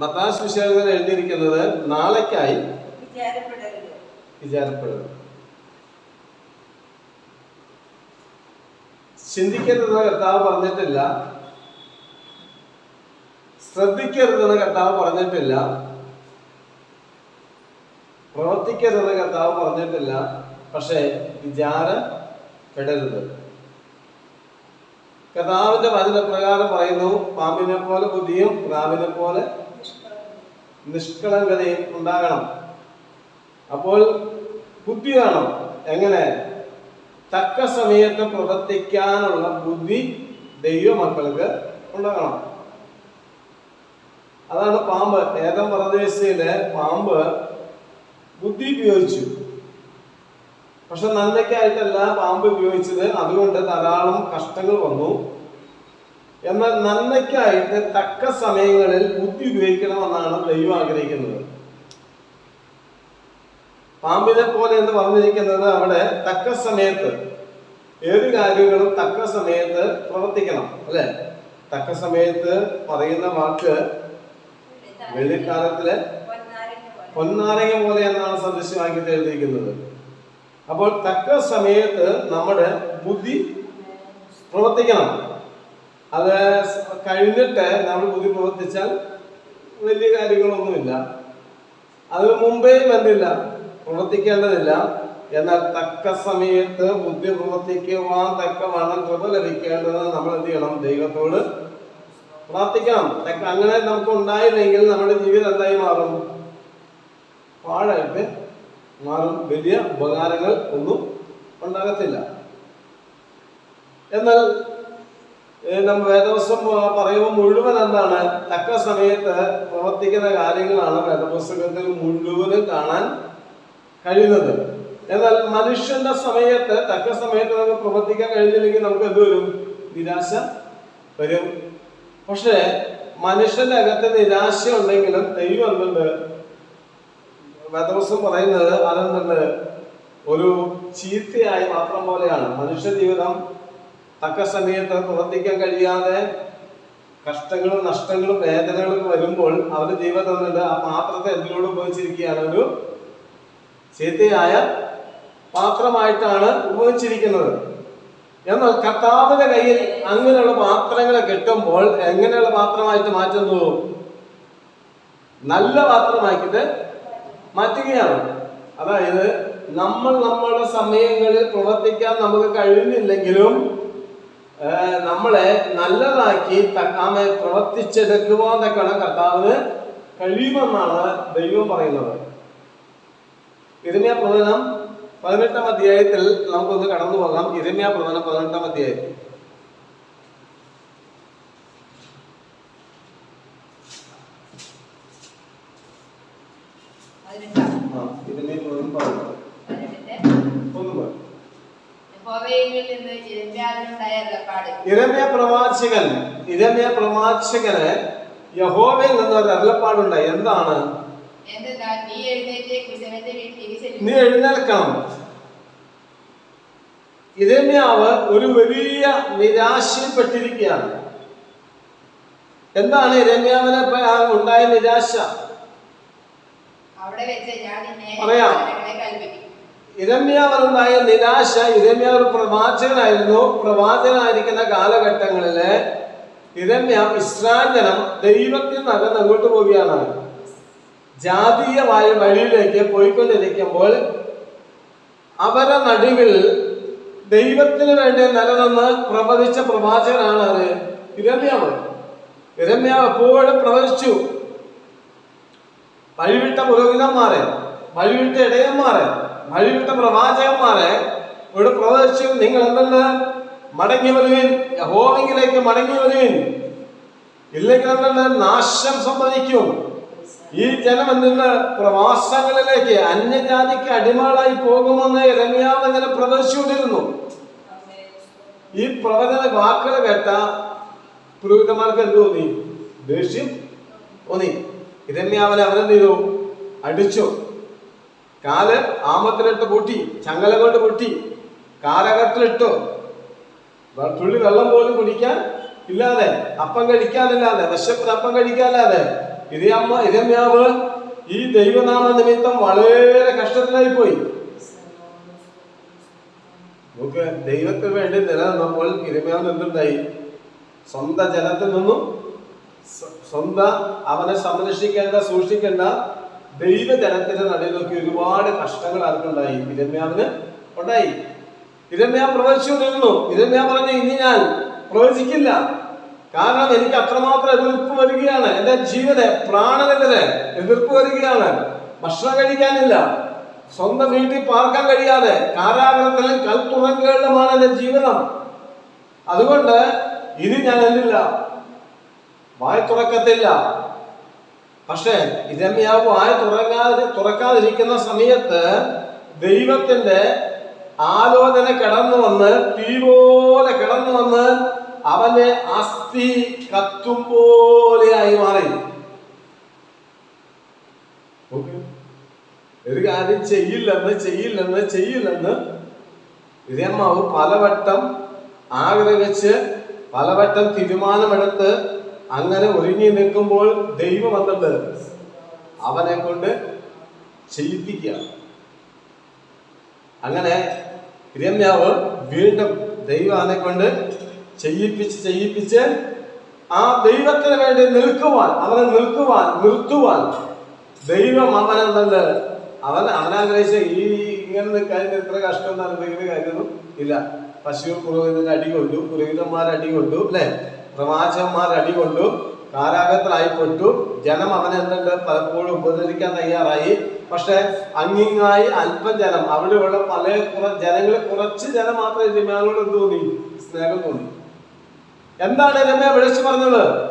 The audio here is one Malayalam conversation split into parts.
മത്താസ് സുശേഷൻ എഴുതിയിരിക്കുന്നത് നാളേക്കായി വിചാരപ്പെടരുത്. ചിന്തിക്കരുതെന്ന് കർത്താവ് പറഞ്ഞിട്ടില്ല. ശ്രദ്ധിക്കരുതെന്ന് കർത്താവ് പറഞ്ഞിട്ടില്ല. പ്രവർത്തിക്കരുതെന്ന് കർത്താവ് പറഞ്ഞിട്ടില്ല. പക്ഷേ വിചാരപ്പെടരുത്. കർത്താവിന്റെ വചനപ്രകാരം പറയുന്നു പാമ്പിനെ പോലെ ബുദ്ധിയും പ്രാവിനെ പോലെ നിഷ്കളങ്കതയും ഉണ്ടാകണം. അപ്പോൾ ബുദ്ധി വേണം. എങ്ങനെ? തക്ക സമയത്ത് പ്രവർത്തിക്കാനുള്ള ബുദ്ധി ദൈവമക്കൾക്ക് ഉണ്ടാകണം. അതാണ് പാമ്പ്. ഏതം പ്രദേശയിലെ പാമ്പ് ബുദ്ധി ഉപയോഗിച്ചു. പക്ഷെ നന്മയ്ക്കായിട്ടല്ല പാമ്പ് ഉപയോഗിച്ചത്. അതുകൊണ്ട് ധാരാളം കഷ്ടങ്ങൾ വന്നു. എന്നാൽ നന്മയ്ക്കായിട്ട് തക്ക സമയങ്ങളിൽ ബുദ്ധി ഉപയോഗിക്കണമെന്നാണ് ദൈവം ആഗ്രഹിക്കുന്നത്. പാമ്പിനെ പോലെ എന്ന് പറഞ്ഞിരിക്കുന്നത് അവിടെ തക്ക സമയത്ത് ഏത് കാര്യങ്ങളും തക്ക സമയത്ത് പ്രവർത്തിക്കണം അല്ലെ? തക്ക സമയത്ത് പറയുന്ന വാക്ക് വെള്ളിക്കാലത്തിലെ പൊന്നാരങ്ങ പോലെ. എന്നാണ് സദൃശ്യമാക്കി എഴുതിയിരിക്കുന്നത്. അപ്പോൾ തക്ക സമയത്ത് നമ്മുടെ ബുദ്ധി പ്രവർത്തിക്കണം. അത് കഴിഞ്ഞിട്ട് നമ്മൾ ബുദ്ധി പ്രവർത്തിച്ചാൽ വലിയ കാര്യങ്ങളൊന്നുമില്ല. അതിന് മുമ്പേ വന്നില്ല. പ്രവർത്തിക്കേണ്ടതില്ല. എന്നാൽ തക്ക സമയത്ത് ബുദ്ധി പ്രവർത്തിക്കുവാൻ തക്കവണ്ണം കൃപ ലഭിക്കേണ്ടത് നമ്മൾ എന്ത് ചെയ്യണം? ദൈവത്തോട് പ്രാർത്ഥിക്കണം. അങ്ങനെ നമുക്ക് ഉണ്ടായില്ലെങ്കിൽ നമ്മുടെ ജീവിതം എന്തായി മാറും? പാഴായിട്ട് മാറും. വലിയ ഉപകാരങ്ങൾ ഒന്നും ഉണ്ടാകത്തില്ല. എന്നാൽ നമ്മൾ വേദവസ്വം പ- പറയുമ്പോൾ മുഴുവൻ എന്താണ്? തക്ക സമയത്ത് പ്രവർത്തിക്കുന്ന കാര്യങ്ങളാണ് വേദപുസ്തകത്തിൽ മുഴുവനും കാണാൻ കഴിയുന്നത്. എന്നാൽ മനുഷ്യന്റെ സമയത്ത് തക്ക സമയത്ത് നമുക്ക് പ്രവർത്തിക്കാൻ കഴിഞ്ഞില്ലെങ്കിൽ നമുക്ക് എന്ത് വരും? നിരാശ വരും. പക്ഷേ മനുഷ്യന്റെ അകത്ത് നിരാശ ഉണ്ടെങ്കിലും ദൈവം എന്തുണ്ട്? വേദവസ്വം പറയുന്നത് അതെന്തുണ്ട്? ഒരു ചീത്തയായി മാത്രം പോലെയാണ്. മനുഷ്യ ജീവിതം തക്ക സമയത്ത് പ്രവർത്തിക്കാൻ കഴിയാതെ കഷ്ടങ്ങളും നഷ്ടങ്ങളും വേദനകളും വരുമ്പോൾ അവരുടെ ദൈവം ആ പാത്രത്തെ എന്തിനോട് ഉപയോഗിച്ചിരിക്കുകയാണ്? ഒരു ചീത്തയായ പാത്രമായിട്ടാണ് ഉപയോഗിച്ചിരിക്കുന്നത്. എന്നാൽ കർത്താവിന്റെ കയ്യിൽ അങ്ങനെയുള്ള പാത്രങ്ങളെ കിട്ടുമ്പോൾ എങ്ങനെയുള്ള പാത്രമായിട്ട് മാറ്റുന്നു നല്ല പാത്രമാക്കിയിട്ട് മാറ്റുകയാണ്. അതായത് നമ്മൾ നമ്മുടെ സമയങ്ങളിൽ പ്രവർത്തിക്കാൻ നമുക്ക് കഴിയുന്നില്ലെങ്കിലും നമ്മളെ നല്ലതാക്കി തക്കാമെ പ്രവർത്തിച്ചെടുക്കുവാൻ തക്കാണ് കർത്താവിന് കഴിയുമെന്നാണ് ദൈവം പറയുന്നത്. ഇരമ്യ പ്രവചനം പതിനെട്ടാം അധ്യായത്തിൽ നമുക്കൊന്ന് കടന്നു പോകാം. ഇരമ്യ പ്രവചനം പതിനെട്ടാം അധ്യായത്തിൽ ഇതിനെ പ്രവചനം ഒന്ന് പോയി. യഹോവയിൽ നിന്ന് യിരെമ്യാവിനുണ്ടായ അരുളപ്പാട്. ഇരമ്യ പ്രവാചകൻ ഇരമ്യ പ്രവാചകന് യഹോവയിൽ നിന്ന് ഒരു അരുളപ്പാടുണ്ട് എന്താണ്? നീ എഴുന്നേൽക്കണം. ഇരമ്യാവ് ഒരു വലിയ നിരാശയിൽപ്പെട്ടിരിക്കുകയാണ് എന്താണ് ഇരമ്യാവിനെ ഉണ്ടായ നിരാശ? പറയാം. കൽപ്പിക്കും. നിരാശ ഇരമ്യ പ്രവാചകനായിരുന്നു. പ്രവാചകനായിരിക്കുന്ന കാലഘട്ടങ്ങളിൽ ഇരമ്യ ഇസ്രാഞ്ചനം ദൈവത്തിൽ നിന്ന് അങ്ങോട്ട് പോവുകയാണ്. ജാതീയമായ വഴിയിലേക്ക് പോയിക്കൊണ്ടിരിക്കുമ്പോൾ അവരുടെ നടുവിൽ ദൈവത്തിന് വേണ്ടി നിലനിന്ന് പ്രവചിച്ച പ്രവാചകനാണ് അത് ഇരമ്യാവ്. ഇരമ്യാവ് എപ്പോഴും പ്രവചിച്ചു. വഴിവിട്ട പുരോഹിതന്മാരെ വഴിവിട്ട ഇടയന്മാരെ വഴിവിട്ട പ്രവാചകന്മാരെ ഇവിടെ പ്രവചിച്ചു നിങ്ങൾ എന്തെന്ന്? മടങ്ങി വരുവിൻ ഹോമിങ്ങിലേക്ക് മടങ്ങി വരുവിൻ ഇല്ലെങ്കിൽ എന്തെന്ന്? നാശം സംഭവിക്കും. ഈ ജനം എന്തെന്ന്? പ്രവാസങ്ങളിലേക്ക് അന്യജാതിക്ക് അടിമകളായി പോകുമെന്ന് രമ്യാവ് ഇങ്ങനെ പ്രവചിച്ചുകൊണ്ടിരുന്നു ഈ പ്രവചന വാക്കുകൾ കേട്ട പുരോഹിതന്മാർക്ക് എന്ത് തോന്നി? ദേഷ്യം തോന്നി. ഇരമ്യാവനെ അവരെന്ത് ചെയ്തു? അടിച്ചു. കാൽ ആമത്തിലിട്ട് പൊട്ടി ചങ്ങല കൊണ്ട് പൊട്ടി കാലകത്തിലിട്ടു. തുള്ളി വെള്ളം പോലും കുടിക്കാൻ ഇല്ലാതെ അപ്പം കഴിക്കാനില്ലാതെ വിശപ്പിന് അപ്പം കഴിക്കാനില്ലാതെ. ഇരയമ്മ ഇരമ്യാവ് ഈ ദൈവനാമ നിമിത്തം വളരെ കഷ്ടത്തിലായി പോയി നമുക്ക് ദൈവത്തിന് വേണ്ടി നിലനിന്നപ്പോൾ ഇരമ്യാവ് എന്തുണ്ടായി സ്വന്തം ജനത്തിൽ നിന്നും സ്വ- സ്വന്തം അവനെ സംരക്ഷിക്കേണ്ട സൂക്ഷിക്കേണ്ട ദൈവജനത്തിന്റെ നടുവിൽ നോക്കി ഒരുപാട് കഷ്ടങ്ങൾ ആർക്കുണ്ടായി? ഇരമ്യാവിന് ഉണ്ടായി. ഇരമ്യ പ്രവചിച്ചുകൊണ്ടിരുന്നു. ഇരമ്യാ പറഞ്ഞു ഇനി ഞാൻ പ്രവചിക്കില്ല. കാരണം എനിക്ക് അത്രമാത്രം എതിർപ്പ് വരികയാണ്. എന്റെ ജീവന് പ്രാണനെതിരെ എതിർപ്പ് വരികയാണ്. ഭക്ഷണം കഴിക്കാനില്ല. സ്വന്തം വീട്ടിൽ പാർക്കാൻ കഴിയാതെ കാരാഗ്രഹത്തിലും കൽത്തുറങ്കുകളിലുമാണ് എന്റെ ജീവിതം. അതുകൊണ്ട് ഇനി ഞാൻ എന്നില്ല വായ തുറക്കത്തില്ല. പക്ഷേ ഇരമ്യാവ് വായ തുറങ്ങാതെ തുറക്കാതിരിക്കുന്ന സമയത്ത് ദൈവത്തിന്റെ ആലോചന കിടന്നു വന്ന് തീ പോലെ കിടന്നു വന്ന് അവന്റെ അസ്ഥി കത്തും പോലെയായി മാറി. ഒരു കാര്യം ചെയ്യില്ലെന്ന് ചെയ്യില്ലെന്ന് ചെയ്യില്ലെന്ന് ഇരമ്മാവ് പലവട്ടം ആഗ്രഹിച്ച് പലവട്ടം തീരുമാനമെടുത്ത് അങ്ങനെ ഒരുങ്ങി നിൽക്കുമ്പോൾ ദൈവം വന്നിട്ട് അവനെ കൊണ്ട് ചെയ്യിപ്പിക്കുക. അങ്ങനെ ഇരമ്യാവ് വീണ്ടും ദൈവം അവനെ കൊണ്ട് ചെയ്യിപ്പിച്ച് ചെയ്യിപ്പിച്ച് ആ ദൈവത്തിന് വേണ്ടി നിൽക്കുവാൻ അവനെ നിൽക്കുവാൻ നിർത്തുവാൻ ദൈവം അവനെന്തുണ്ട് അവൻ അവനാഗ്രഹിച്ച ഈ ഇങ്ങനെ നിൽക്കാൻ ഇത്ര കഷ്ടം എന്ന് അനുഭവിക്കുന്ന കാര്യമൊന്നും ഇല്ല. പശു പുരോഹിതന്റെ അടി കൊണ്ടു പുരോഹിതന്മാർ അടി കൊണ്ടു അല്ലെ? പ്രവാചകന്മാർ അടി കൊണ്ടു കാരാഗത്തിലായിപ്പെട്ടു ജനം അവനെ എന്തുണ്ട്? പലപ്പോഴും ഉപദ്രവിക്കാൻ തയ്യാറായി. പക്ഷെ അങ്ങിങ്ങായി അല്പം ജനം അവിടെയുള്ള പല കുറ ജനങ്ങളെ കുറച്ച് ജനം മാത്രമേ രമ്യാനോട് എന്ത് തോന്നി? സ്നേഹം തോന്നി. എന്താണ് രമ്യ വിളിച്ചു പറഞ്ഞത്?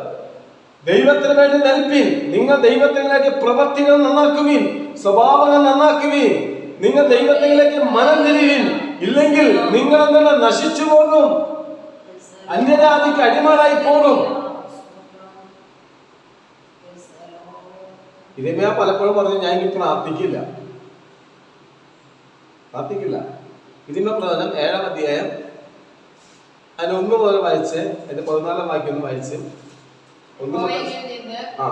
ദൈവത്തിന് വേണ്ടി നൽപിൻ നിങ്ങൾ ദൈവത്തിലേക്ക് പ്രവർത്തികൾ നന്നാക്കുവിൻ. സ്വഭാവങ്ങൾ നന്നാക്കുവിൻ. നിങ്ങൾ ദൈവത്തിലേക്ക് മനം തിരിവിൻ. ഇല്ലെങ്കിൽ നിങ്ങൾ എന്താണ് നശിച്ചു പോകും. അന്യജാതിക്ക് അടിമകളായി പോകും. ഞാൻ പലപ്പോഴും പറഞ്ഞു ഞാൻ ഇനി പ്രാർത്ഥിക്കില്ല. പ്രാർത്ഥിക്കില്ല. ഇതിന്റെ പ്രധാനം ഏഴാം അധ്യായം അതിന് ഒന്ന് മുതൽ വായിച്ച് അതിന്റെ പതിനാലാം വാക്യം ഒന്ന് വായിച്ച്. ഒന്ന് മുതൽ ആ.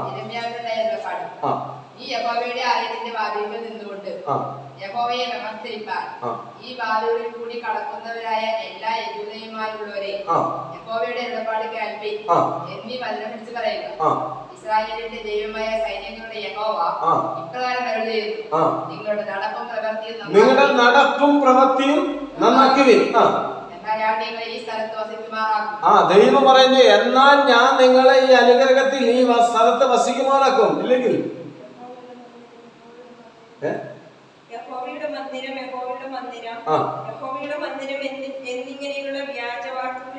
ആ. ഈ യഹോവയുടെ ആലയത്തിന്റെ വാതിൽക്കൽ നിന്നുകൊണ്ട് ആ. യഹോവയെ നമസ്കരിപ്പാൻ ആ. ഈ കൂടി കടക്കുന്നവരായ എല്ലാ യഹോവയുടെ ഇടപാട് എന്നീ പറയുക. ഇസ്രായേലിന്റെ ദൈവമായ സൈന്യങ്ങളുടെ യഹോവ. ഇപ്രകാരം നിങ്ങളുടെ നടപ്പും പ്രവൃത്തിയും നിങ്ങളുടെ നന്നാക്കി, നടപ്പും പ്രവൃത്തിയും നന്നാക്കുവിൻ. ആ. ദൈവം പറയുന്നു എന്നാൽ ഞാൻ നിങ്ങളെ ഈ അനുഗ്രഹത്തിൽ ഈ സ്ഥലത്ത് വസിക്കുമാറാക്കും. ഇല്ലെങ്കിൽ. ഏ? യഹോവയുടെ മന്ദിരം യഹോവയുടെ മന്ദിരം. യഹോവയുടെ മന്ദിരം എന്നി- എന്നിങ്ങനെയുള്ള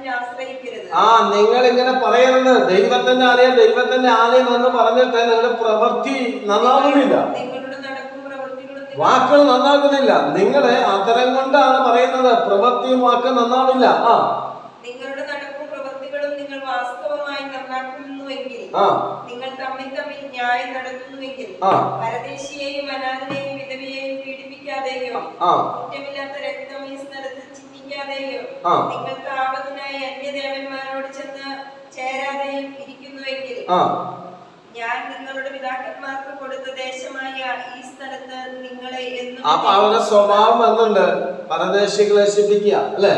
ആശ്രയിക്കരുത്. ആ നിങ്ങൾ ഇങ്ങനെ പറയരുത്. ദൈവത്തിന്റെ ആലയം ദൈവത്തിന്റെ ആലയം എന്ന് പറഞ്ഞിട്ട് നിങ്ങളുടെ പ്രവൃത്തി നന്നാവുന്നില്ല. വാക്കുകൾ നന്നാകുന്നില്ല. നിങ്ങളെ അതരം കൊണ്ടാണ് പറയുന്നത്. പ്രവൃത്തിയും വാക്കും നന്നാവില്ല. ആ. നിങ്ങളുടെ നടപ്പും പ്രവൃത്തികളും നിങ്ങൾ വാസ്തവമായി നന്നാക്കുന്നുവെങ്കിൽ നിങ്ങൾ തമ്മിൽ തമ്മിൽ ന്യായം നടത്തുന്നുവെങ്കിൽ. പരദേശിയെയും അനാഥനെയും വിധവയെയും പീഡിപ്പിക്കാതെയോ കുറ്റമില്ലാത്ത രക്തം ഈ സ്ഥലത്ത് ചിന്തിക്കാതെയോ. നിങ്ങൾക്ക് ആപത്തിനായി അന്യദേവന്മാരോട് ചെന്ന് ചേരാതെയും ഇരിക്കുന്നുവെങ്കിൽ ഞാൻ നിങ്ങളുടെ പിതാക്കന്മാർക്ക് കൊടുത്ത ദേശമായ ഈ സ്ഥലത്ത് നിങ്ങളെ അപ്പൊ അവരുടെ സ്വഭാവം വന്നുണ്ട് പരദേശികളെ ശിപ്പിക്കുക അല്ലേ?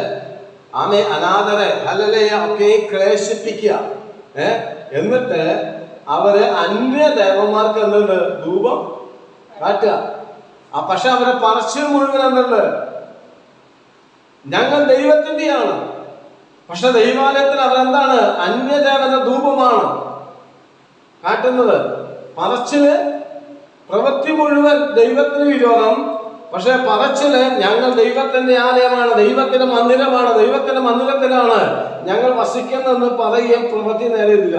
ആമേ അനാഥരെ അല്ലല്ലേ ഒക്കെ ക്ലേശിപ്പിക്കുക. ഏ? എന്നിട്ട് അവർ അന്യ ദേവന്മാർക്ക് എന്തുണ്ട്? ധൂപം കാട്ടുക. ആ പക്ഷെ അവരെ പറച്ചിൽ മുഴുവൻ എന്തുണ്ട്? ഞങ്ങൾ ദൈവത്തിന്റെയാണ്. പക്ഷെ ദൈവാലയത്തിൽ അവരെന്താണ്? അന്യദേവത ധൂപമാണ് കാട്ടുന്നത്. പറച്ചിൽ പ്രവൃത്തി മുഴുവൻ ദൈവത്തിന് വിരോധം. പക്ഷെ പറച്ചിൽ ഞങ്ങൾ ദൈവത്തിന്റെ ആലയമാണ് ദൈവത്തിന്റെ മന്ദിരമാണ് ദൈവത്തിന്റെ മന്ദിരത്തിലാണ്. ഞങ്ങൾ വസിക്കുന്നതെന്ന് പറയുകയും പ്രവൃത്തി നേടിയില്ല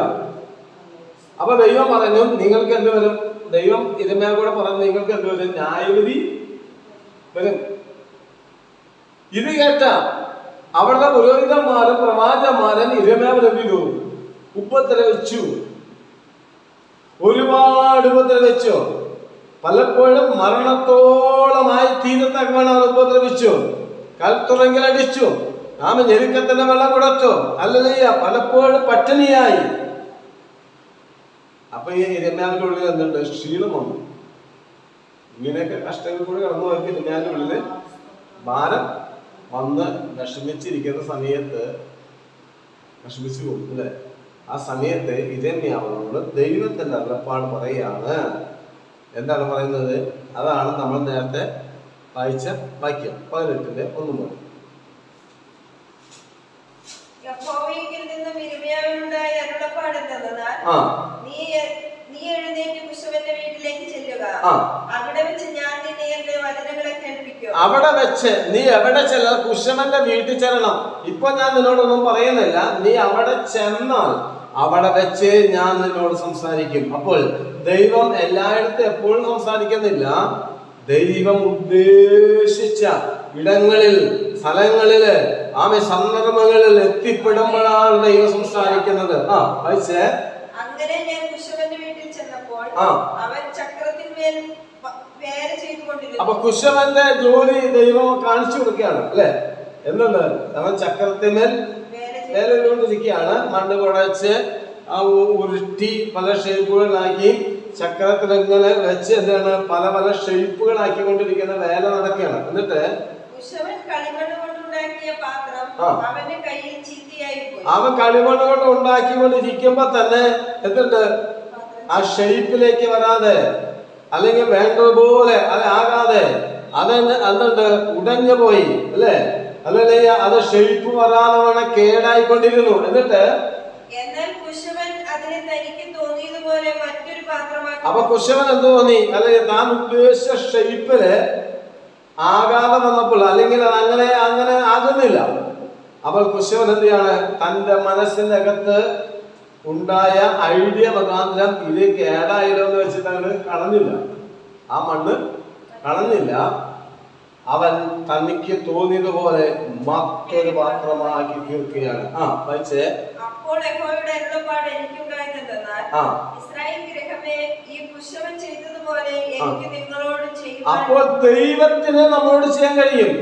അപ്പൊ ദൈവം പറഞ്ഞു നിങ്ങൾക്ക് എന്ത് വരും? ദൈവം ഇരുമയാ കൂടെ പറഞ്ഞു നിങ്ങൾക്ക് എന്ത് വരും? ന്യായവിധി വരും. ഇത് കേട്ട അവരുടെ പുരോഹിതന്മാരും പ്രവാചന്മാരും എന്ത് ചെയ്തു? ഉപദ്രവിച്ചു. ഒരുപാട് ഉപദ്രവിച്ചു. പലപ്പോഴും മരണത്തോളമായി തീരത്തക്കവണ്ണം അവർ ഉപദ്രവിച്ചു. കൽത്തുറങ്കിൽ അടിച്ചു. ആമ ഞെരുക്കത്തിന്റെ വെള്ളം കൊടുത്തു. അല്ലല്ല പലപ്പോഴും പട്ടിണിയായി. അപ്പൊ ഈ ഇരമ്യാന്റെ ഉള്ളിൽ എന്തുണ്ട്? ക്ഷീണം വന്നു ഇങ്ങനെയൊക്കെ കഷ്ടങ്ങൾ കൂടി കടന്നു പോയി ഇരമ്യാന്റെ ഉള്ളിൽ ഭാരം വന്ന് വിഷമിച്ചിരിക്കുന്ന സമയത്ത് വിഷമിച്ചു പോകും അല്ലെ? ആ സമയത്ത് ഇരമ്യാവനോട് ദൈവത്തിന്റെ അറപ്പാട് പറയാണ് എന്താണ് പറയുന്നത്? അതാണ് നമ്മൾ നേരത്തെ വായിച്ച വാക്യം. പതിനെട്ടിന്റെ ഒന്ന് മുതൽ. അവിടെ വെച്ച് നീ എവിടെ ചെല്ല കുശവന്റെ വീട്ടിൽ ചെല്ലണം. ഇപ്പൊ ഞാൻ നിന്നോടൊന്നും പറയുന്നില്ല. നീ അവിടെ ചെന്നാൽ അവിടെ വെച്ച് ഞാൻ നിന്നോട് സംസാരിക്കും. അപ്പോൾ ദൈവം എല്ലായിടത്തും എപ്പോഴും സംസാരിക്കുന്നില്ല. ദൈവം ഉദ്ദേശിച്ച ഇടങ്ങളിൽ സ്ഥലങ്ങളിൽ ആമെ സന്ദർഭങ്ങളിൽ എത്തിപ്പെടുമ്പോഴാണ് ദൈവം സംസാരിക്കുന്നത്. ആ വായിച്ചേ? അങ്ങനെ ഞാൻ കുശവന്റെ വീട്ടിൽ ചെന്നപ്പോൾ അവൻ ചക്രത്തിന്മേൽ അപ്പൊ കുശവന്റെ ജോലി ദൈവം കാണിച്ചു കൊടുക്കുകയാണ് അല്ലെ? എന്തുണ്ട്? അവൻ ചക്രത്തിന്മേൽ ചെയ്തുകൊണ്ടിരിക്കുകയാണ് മണ്ണ് കുഴച്ച് ആ ഉ- ഉരുട്ടി പല ഷേപ്പുകളിലാക്കി ചക്രത്തിലങ്ങനെ വെച്ച് എന്താണ് പല പല ഷേപ്പുകളാക്കിക്കൊണ്ടിരിക്കുന്ന വേല നടക്കുകയാണ്. എന്നിട്ട് അവൻ കളിമണ്ണ് കൊണ്ട് ഉണ്ടാക്കിക്കൊണ്ടിരിക്കുമ്പോ തന്നെ എന്തുണ്ട്? ആ ഷെയ്പ്പിലേക്ക് വരാതെ അല്ലെങ്കിൽ വേണ്ടതുപോലെ അത് ആകാതെ അതെന്ന് എന്തുണ്ട് ഉടഞ്ഞു പോയി അല്ലേ? അല്ലെങ്കിൽ അത് ഷെയ്പ്പ് വരാതെ കേടായിക്കൊണ്ടിരുന്നു. എന്നിട്ട് എന്നാൽ കുശവൻ അതിനെ തനിക്ക് തോന്നിയതുപോലെ മറ്റൊരു പാത്രമാക്കി. അപ്പൊ കുശവൻ എന്ത് തോന്നി? അല്ലെങ്കിൽ താൻ ഉദ്ദേശിച്ച ഷെയ്പ്പിൽ ആകാതെ വന്നപ്പോൾ അല്ലെങ്കിൽ അത് അങ്ങനെ അങ്ങനെ ആകുന്നില്ല. അപ്പോൾ കുശവൻ എന്ത് ചെയ്യാണ്? തന്റെ മനസ്സിന്റെ അകത്ത് ഉണ്ടായ ഐഡിയ മുഖാന്തരം ഇത് കേടായില്ലോ എന്ന് വെച്ചിട്ട് അങ്ങനെ കളഞ്ഞില്ല. ആ മണ്ണ് കളഞ്ഞില്ല. അവൻ തനിക്ക് തോന്നിയതുപോലെ മറ്റൊരു പാത്രമാക്കി തീർക്കുകയാണ്. ആ പക്ഷേ അപ്പോൾ യഹോവയുടെ അരുളപ്പാട് ഇസ്രായേൽ ഗൃഹമേ ഈ കുശവൻ ചെയ്തതുപോലെ എനിക്ക് നിങ്ങളോട് അപ്പോൾ ദൈവത്തിന് നമ്മളോട് ചെയ്യാൻ കഴിയും.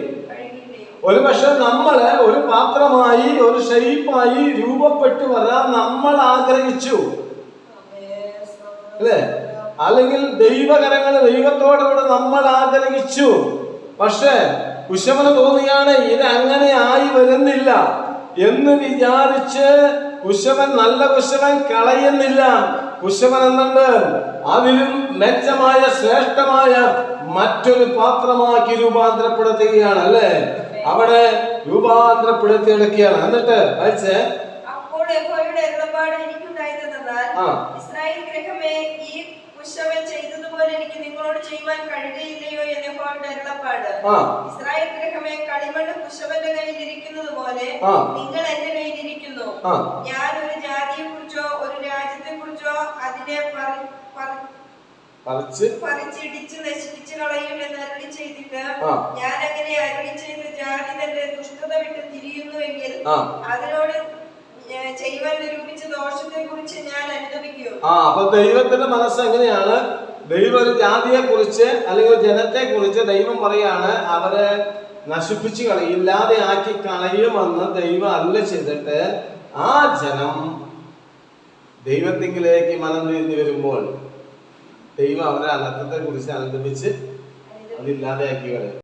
ഒരു പക്ഷെ നമ്മൾ ഒരു പാത്രമായി ഒരു ഷെയ്പ്പായി രൂപപ്പെട്ടു വരാൻ നമ്മൾ ആഗ്രഹിച്ചു. അല്ലേ? അല്ലെങ്കിൽ ദൈവകരങ്ങൾ ദൈവത്തോടുകൂടെ നമ്മൾ ആഗ്രഹിച്ചു. പക്ഷെ കുശവന് തോന്നിയാണ് ഇത് അങ്ങനെ ആയി വരുന്നില്ല എന്ന് വിചാരിച്ച് കുശവൻ നല്ല കുശവൻ കളയുന്നില്ല. കുശവൻ എന്നുണ്ട് അതിലും മെച്ചമായ ശ്രേഷ്ഠമായ മറ്റൊരു പാത്രമാക്കി രൂപാന്തരപ്പെടുത്തുകയാണ് അല്ലേ? അവിടെ രൂപാന്തരപ്പെടുത്തി എടുക്കുകയാണ്. എന്നിട്ട് വായിച്ചേ. അപ്പോൾ യഹോവയുടെ അരുളപ്പാട്. ഇസ്രായേൽ ഗ്രഹമേ ഈ കുശവൻ ചെയ്തതുപോലെ എനിക്ക് നിങ്ങളോട് ചെയ്യുവാൻ കഴിയുകയില്ലയോ എന്ന് യഹോവയുടെ അരുളപ്പാട് ഇസ്രായേൽ ഗൃഹമേ കളിമണ്ണ് കുശവന്റെ കയ്യിൽ ഇരിക്കുന്നത് പോലെ നിങ്ങൾ എന്റെ കയ്യിൽ ഇരിക്കുന്നു ഞാൻ ഒരു ജാതിയെ കുറിച്ചോ ഒരു രാജ്യത്തെ കുറിച്ചോ അതിനെ പറിച്ച് പറിച്ചിടിച്ച് നശിപ്പിച്ചു കളയും എന്ന് അരുളി ചെയ്തിട്ട് ഞാൻ അങ്ങനെ അരുളി ചെയ്ത് ജാതി തന്റെ ദുഷ്ടത വിട്ട് തിരിയുന്നുവെങ്കിൽ ആ. അതിനോട് ചെയ്യുവാൻ നിരൂപിച്ച ദോഷത്തെ കുറിച്ച് ഞാൻ ആ അപ്പൊ ദൈവത്തിന്റെ മനസ്സ് എങ്ങനെയാണ്? ദൈവം ഒരു ജാതിയെ കുറിച്ച് അല്ലെങ്കിൽ ഒരു ജനത്തെ കുറിച്ച് ദൈവം പറയാണ് അവരെ നശിപ്പിച്ചു കളയും ഇല്ലാതെ ആക്കി കളയുമെന്ന് ദൈവം അല്ല ചെയ്തിട്ട് ആ ജനം ദൈവത്തിങ്കിലേക്ക് മനം തിരിഞ്ഞു വരുമ്പോൾ ദൈവം അവരെ അനർത്ഥത്തെ കുറിച്ച് അനുദപിച്ച് അതില്ലാതെയാക്കി കളയും.